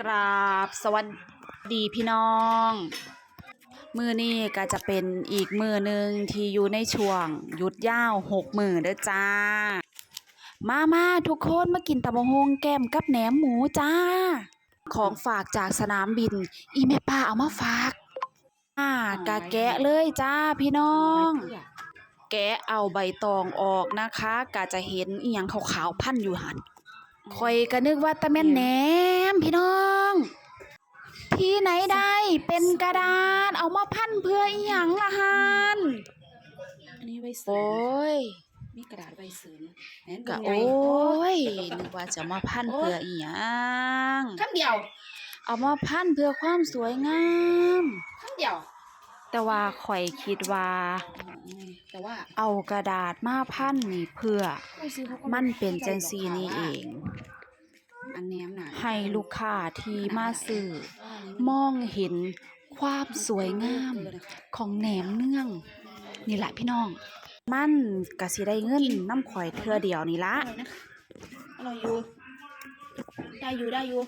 กราบสวัสดีพี่น้อง มือนี้ก็จะเป็นอีกมือหนึ่งที่อยู่ในช่วงหยุดยาวหกมือเด้อจ้า มามาทุกคนมากินตะบงฮงแก้มกับแหนมหมูจ้า ของฝากจากสนามบิน อีแม่ป้าเอามาฝากอ่ากะแกะเลยจ้าพี่น้อง แกะเอาใบตองออกนะคะกะจะเห็นอีหยังขาวๆพันอยู่หัน คอยก็นึกว่าตะแม่นแหนมพี่น้อง ที่ไหนได้เป็นกระดาษเอามาพันเพื่ออีหยังล่ะฮันอันนี้ใบเสโอ้ยมีกระดาษใบเสนแหนกะเบิ่งโอ้ไงยนึกว่าจะมาพันเพื่ออีหยังคำเดียวเอามาพันเพื่อความสวยงาม คำเดียว แต่ว่าข่อยคิดว่า แต่ว่าเอากระดาษมาพันนี่เพื่อ มันเป็นจังซีนี่เองอันแนมน่ะให้ลูกค้าที่มาซื้อมองเห็นความสวยงามของแหนมเนือง นี่แหละพี่น้อง มันก็สิได้เงินน้ำข่อยเทื่อเดียวนี่ละอร่อยนะคะอร่อยอยู่ได้อยู่ได้อยู่